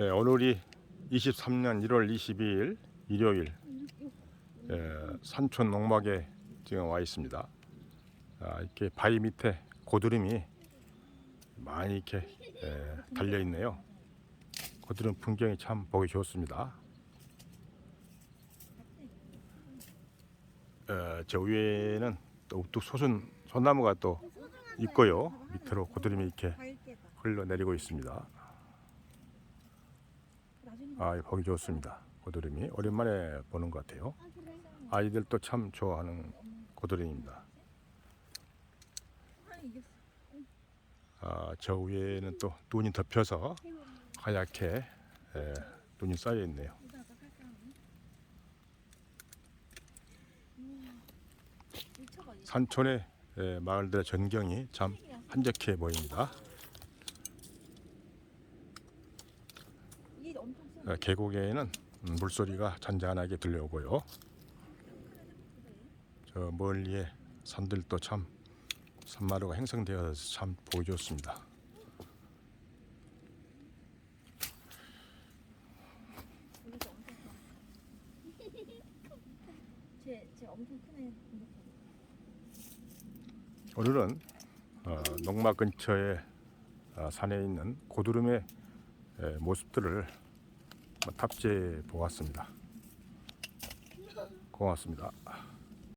네, 오늘이 23년 1월 22일 일요일 예, 산촌 농막에 지금 와 있습니다. 아, 이렇게 바위 밑에 고드름이 많이 이렇게 예, 달려 있네요. 고드름 풍경이 참 보기 좋습니다. 어, 저 위에는 또 우뚝 솟은 소나무가 또 있고요. 밑으로 고드름이 이렇게 흘러내리고 있습니다. 아, 보기 좋습니다. 고드름이 오랜만에 보는 것 같아요. 아이들도 참 좋아하는 고드름입니다. 아, 저 위에는 또 눈이 덮여서 하얗게 예, 눈이 쌓여 있네요. 산촌의 예, 마을들의 전경이 참 한적해 보입니다. 이게 엄청 세. 어, 계곡에는 음, 물소리가 잔잔하게 들려오고요. 저 멀리에 산들도 참 산마루가 형성되어서 참 보기 좋습니다. 오늘은 어, 농막 근처에 어, 산에 있는 고드름의 에, 모습들을 탑재해 보았습니다. 고맙습니다.